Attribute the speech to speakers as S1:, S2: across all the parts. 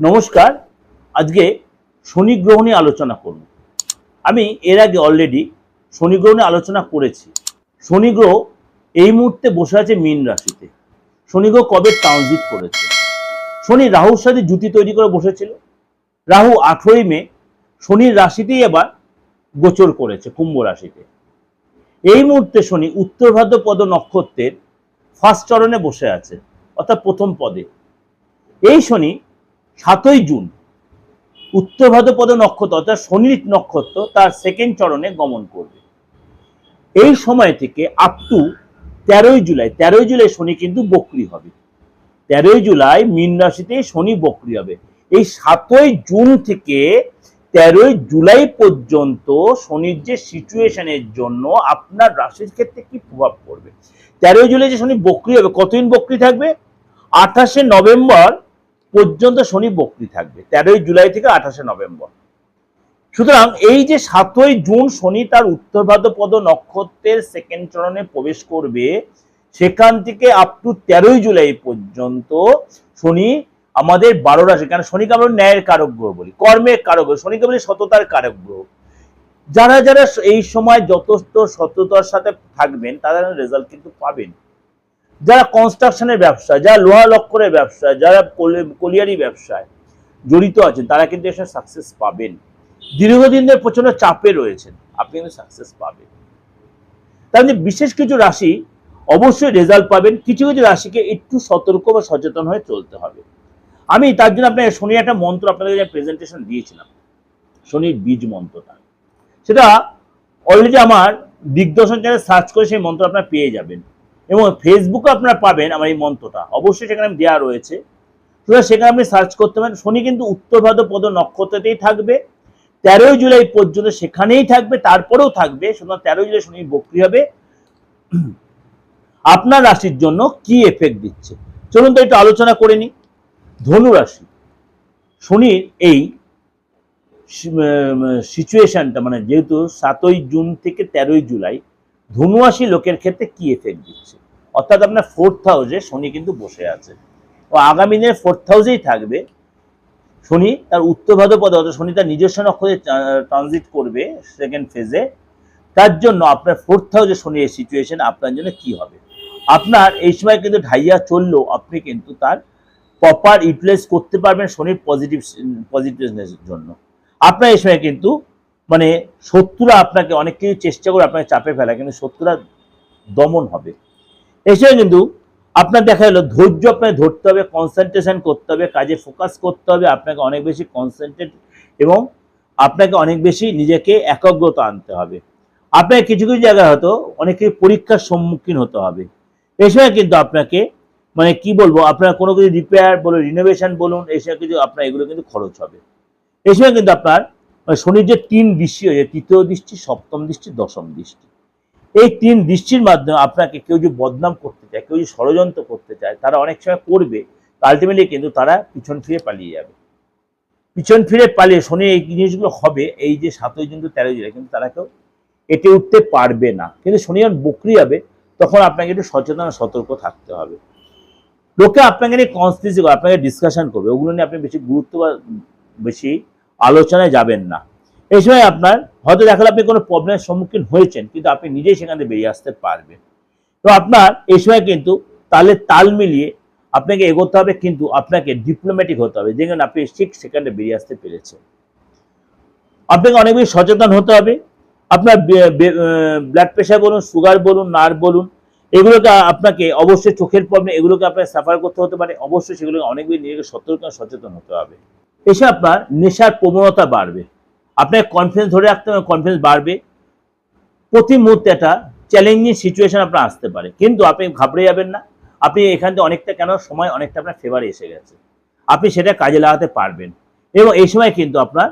S1: নমস্কার, আজকে শনি গ্রহ নিয়ে আলোচনা করব। আমি এর আগে অলরেডি শনি গ্রহ নিয়ে আলোচনা করেছি। শনি গ্রহ এই মুহূর্তে বসে আছে মীন রাশিতে। শনি গ্রহ কবে ট্রানজিট করেছে? শনি রাহুর সাথে জুতি তৈরি করে বসেছিল। রাহু আঠেরোই মে শনির রাশিতেই এবার গোচর করেছে কুম্ভ রাশিতে। এই মুহূর্তে শনি উত্তর ভাদ্রপদ নক্ষত্রের ফার্স্ট চরণে বসে আছে, অর্থাৎ প্রথম পদে। এই শনি সাতই জুন, উত্তর ভাদ্রপদ নক্ষত্র অর্থাৎ শনির নক্ষত্র তার সেকেন্ড চরণে গমন করবে। এই সময় থেকে আপ টু তেরোই জুলাই তেরোই জুলাই শনি কিন্তু বক্রি হবে। তেরোই জুলাই মীন রাশিতে শনি বক্রি হবে। এই সাতই জুন থেকে তেরোই জুলাই পর্যন্ত শনির যে সিচুয়েশনের জন্য আপনার রাশির ক্ষেত্রে কি প্রভাব পড়বে? তেরোই জুলাই যে শনি বক্রি হবে, কতদিন বক্রি থাকবে? আঠাশে নভেম্বর পর্যন্ত শনি বক্রি থাকবে, তেরোই জুলাই থেকে আঠাশে নভেম্বর। সুতরাং এই যে সাতই জুন শনি তার উত্তর ভাদ্রপদ নক্ষত্রের সেকেন্ড চরণে প্রবেশ করবে, সেখান থেকে আপ টু তেরোই জুলাই পর্যন্ত শনি আমাদের বারো রাশি কারণ শনিকে আমরা ন্যায়ের কারক গ্রহ বলি, কর্মের কারক গ্রহ, শনিকে বলি সততার কারক গ্রহ। যারা যারা এই সময় যথেষ্ট সততার সাথে থাকবেন তারা রেজাল্ট কিন্তু পাবেন। যারা কনস্ট্রাকশনের ব্যবসা যারা লোহা লক্করের ব্যবসা যারা কলি- কলিয়ারি ব্যবসায় জড়িত আছেন, তারা কিন্তু এসে সাকসেস পাবেন। দীর্ঘদিন ধরে প্রচণ্ড চাপে রয়েছেন, আপনি কিন্তু সাকসেস পাবেন। তার মধ্যে বিশেষ কিছু রাশি অবশ্যই রেজাল্ট পাবেন, কিছু কিছু রাশিকে একটু সতর্ক বা সচেতন হয়ে চলতে হবে। আমি তার জন্য আপনাকে শনি একটা মন্ত্র আপনাদের প্রেজেন্টেশন দিয়েছিলাম, শনির বীজ মন্ত্রটা। সেটা অলরেডি আমার দিগদর্শন চ্যানেল সার্চ করে সেই মন্ত্র আপনারা পেয়ে যাবেন। এবং ফেসবুকে আপনারা পাবেন আমার এই মন্ত্রটা। অবশ্যই সেখানে আমি দেওয়া রয়েছে। সুতরাং সেখানে আপনি সার্চ করতে পারেন। শনি কিন্তু উত্তর ভাদ্রপদ নক্ষত্রতেই থাকবে। তেরোই জুলাই পর্যন্ত সেখানেই থাকবে, তারপরেও থাকবে। সুতরাং তেরোই জুলাই শনি বক্রি হবে। আপনার রাশির জন্য কি এফেক্ট দিচ্ছে? চলুন তো একটু আলোচনা করে নিই। ধনু রাশি। শনির এই সিচুয়েশনটা মানে যেহেতু সাতই জুন থেকে তেরোই জুলাই ধনুরাশি লোকের ক্ষেত্রে কি এফেক্ট দিচ্ছে? অর্থাৎ আপনার ফোর্থ হাউসে শনি কিন্তু বসে আছে। ও আগামী দিনে ফোর্থ হাউসেই থাকবে। শনি তার উত্তর ভাদ্রপদে অর্থাৎ শনি তার নিজস্ব নক্ষত্রে ট্রানজিট করবে সেকেন্ড ফেজে তার জন্য আপনার ফোর্থ হাউসে শনি এই সিচুয়েশন আপনার জন্য কি হবে? আপনার এই সময় কিন্তু ঢাইয়া চললেও আপনি কিন্তু তার প্রপার ইউটিলাইজ করতে পারবেন শনির পজিটিভ পজিটিভনেসের জন্য। আপনার এই সময় কিন্তু মানে শত্রুরা আপনাকে অনেক কিছু চেষ্টা করে আপনাকে চাপে ফেলা, কিন্তু শত্রুরা দমন হবে। এসে কিন্তু আপনার দেখা গেলো, ধৈর্য আপনাকে ধরতে হবে কনসেন্ট্রেশন করতে হবে, কাজে ফোকাস করতে হবে, আপনাকে অনেক বেশি কনসেন্ট্রেট এবং আপনাকে অনেক বেশি নিজেকে একাগ্রতা আনতে হবে। আপনাকে কিছু কিছু জায়গায় হয়তো অনেক কিছু পরীক্ষার সম্মুখীন হতে হবে। এই সময় কিন্তু আপনাকে মানে কি বলব, আপনার কোনো কিছু রিপেয়ার বলুন রিনোভেশন বলুন এই কিছু আপনার এগুলো কিন্তু খরচ হবে। এই সময় কিন্তু আপনার মানে শনির যে তিন দৃষ্টি হয়েছে তৃতীয় দৃষ্টি, সপ্তম দৃষ্টি, দশম দৃষ্টি। এই তিন দৃষ্টির মাধ্যমে আপনাকে কেউ যদি বদনাম করতে চায়, কেউ যদি ষড়যন্ত্র করতে চায়, তারা অনেক সময় করবে আলটিমেটলি কিন্তু তারা পিছন ফিরে পালিয়ে যাবে। পিছন ফিরে পালিয়ে শনি এই জিনিসগুলো হবে, এই যে সাতই জুন তেরো জুলাই, কিন্তু তারা কেউ এটে উঠতে পারবে না। কিন্তু শনি যখন বকরি হবে তখন আপনাকে একটু সচেতন সতর্ক থাকতে হবে। লোকে আপনাকে নিয়ে কনস্পিরেসি আপনাকে ডিসকাশন করবে, ওগুলো নিয়ে আপনি বেশি গুরুত্ব বা বেশি আলোচনায় যাবেন না। এই সময় আপনার হয়তো দেখালে আপনি কোনো প্রবলেমের সম্মুখীন হয়েছেন, কিন্তু আপনি নিজেই সেখান থেকে বেরিয়ে আসতে পারবেন। তো আপনার এই সময় কিন্তু তালে তাল মিলিয়ে আপনাকে এগোতে হবে, কিন্তু আপনাকে ডিপ্লোম্যাটিক হতে হবে। যেখানে আপনি ঠিক সেখানে বেরিয়ে আসতে পেরেছেন। আপনাকে অনেক বেশি সচেতন হতে হবে। আপনার ব্লাড প্রেশার বলুন সুগার বলুন নার্ভ বলুন, এগুলোকে আপনাকে অবশ্যই চোখের প্রবলেম এগুলোকে আপনার সাফার করতে হতে পারে। অবশ্যই সেগুলোকে অনেক বেশি নিজেকে সতর্ক, সচেতন হতে হবে। এসে আপনার নেশার প্রবণতা বাড়বে। আপনার কনফিডেন্স ধরে রাখতে হবে কনফিডেন্স বাড়বে। প্রতি মুহূর্তে একটা চ্যালেঞ্জিং সিচুয়েশন আপনার আসতে পারে। কিন্তু আপনি ঘাবড়ে যাবেন না। আপনি এখান থেকে অনেকটা কেন, সময় অনেকটা আপনার ফেভারে এসে গেছে। আপনি সেটা কাজে লাগাতে পারবেন। এবং এই সময় কিন্তু আপনার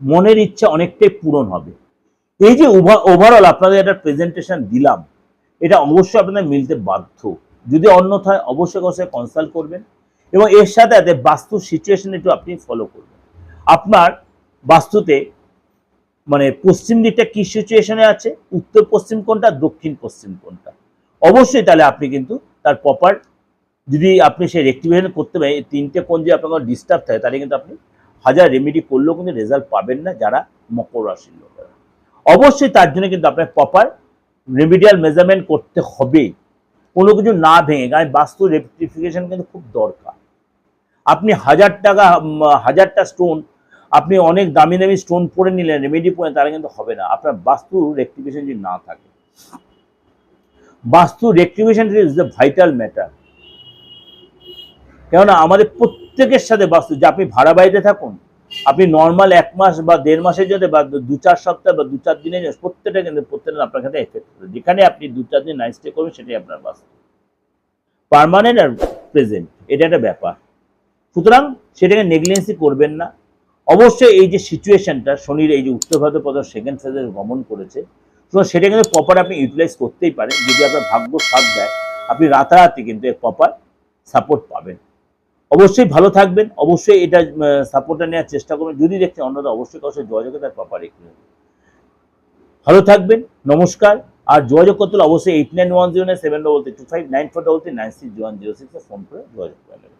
S1: মনের ইচ্ছা অনেকটাই পূরণ হবে। এই যে ওভারঅল আপনাদের একটা প্রেজেন্টেশন দিলাম, এটা অবশ্যই আপনাদের মিলতে বাধ্য। যদি অন্যথায় অবশ্যই অবশ্যই কনসাল্ট করবেন। এবং এর সাথে সাথে বাস্তু সিচুয়েশন একটু আপনি ফলো করবেন। আপনার বাস্তুতে মানে পশ্চিম দিকটা কি সিচুয়েশনে আছে? উত্তর পশ্চিম কোনটা? দক্ষিণ পশ্চিম কোনটা? অবশ্যই তাহলে আপনি কিন্তু তার প্রপার যদি আপনি সেই রেক্টিভেশন করতে পারেন, এই তিনটে কোন যে আপনার ডিস্টার্ব থাকে, তাহলে কিন্তু আপনি হাজার রেমেডি করলেও কিন্তু রেজাল্ট পাবেন না যারা মকর রাশির লোকেরা অবশ্যই তার জন্য কিন্তু আপনার প্রপার রেমিডিয়াল মেজারমেন্ট করতে হবে। কোনো কিছু না ভেঙে, কারণ বাস্তু রেক্টিফিকেশন কিন্তু খুব দরকার। আপনি হাজার টাকা হাজারটা স্টোন আপনি অনেক দামি দামি স্টোন পরে নিলেন রেমেডি পরে, তাহলে কিন্তু হবে না। আপনার বাস্তু রেক্টিফিকেশন যদি না থাকে। Vastu rectification is the vital matter কেননা আমাদের প্রত্যেকের সাথে বাস্তু, যে আপনি ভাড়া বাড়িতে থাকুন, আপনি নর্মাল এক মাস বা দেড় মাসের জন্য বা দু চার সপ্তাহ বা দু চার দিনের জন্য, প্রত্যেকটা কিন্তু প্রত্যেকটা আপনার কাছে এফেক্ট করে যেখানে আপনি দু চার দিন নাইট স্টে করবেন, সেটাই আপনার বাস্তু। পার্মানেন্ট আর প্রেজেন্ট এটা একটা ব্যাপার। সুতরাং সেটাকে নেগলিজেন্সি করবেন না। অবশ্যই এই যে সিচুয়েশনটা, শনির এই যে উত্তর ভারতপদ সেকেন্ড ফেজে গমন করেছে তো সেটা কিন্তু প্রপার আপনি ইউটিলাইজ করতেই পারেন। যদি আপনার ভাগ্য সাথ দেয়, আপনি রাতারাতি কিন্তু এর প্রপার সাপোর্ট পাবেন। অবশ্যই ভালো থাকবেন, অবশ্যই এটা সাপোর্টটা নেওয়ার চেষ্টা করবেন যদি দেখছেন অন্যরা, অবশ্যই কারোর সাথে যোগাযোগে তার প্রপার দেবেন। ভালো থাকবেন, নমস্কার। আর যোগাযোগ করতে হলে অবশ্যই eight nine one zero nine seven double three two five nine four double three nine six one zero সিক্সে ফোন করে যোগাযোগ করবেন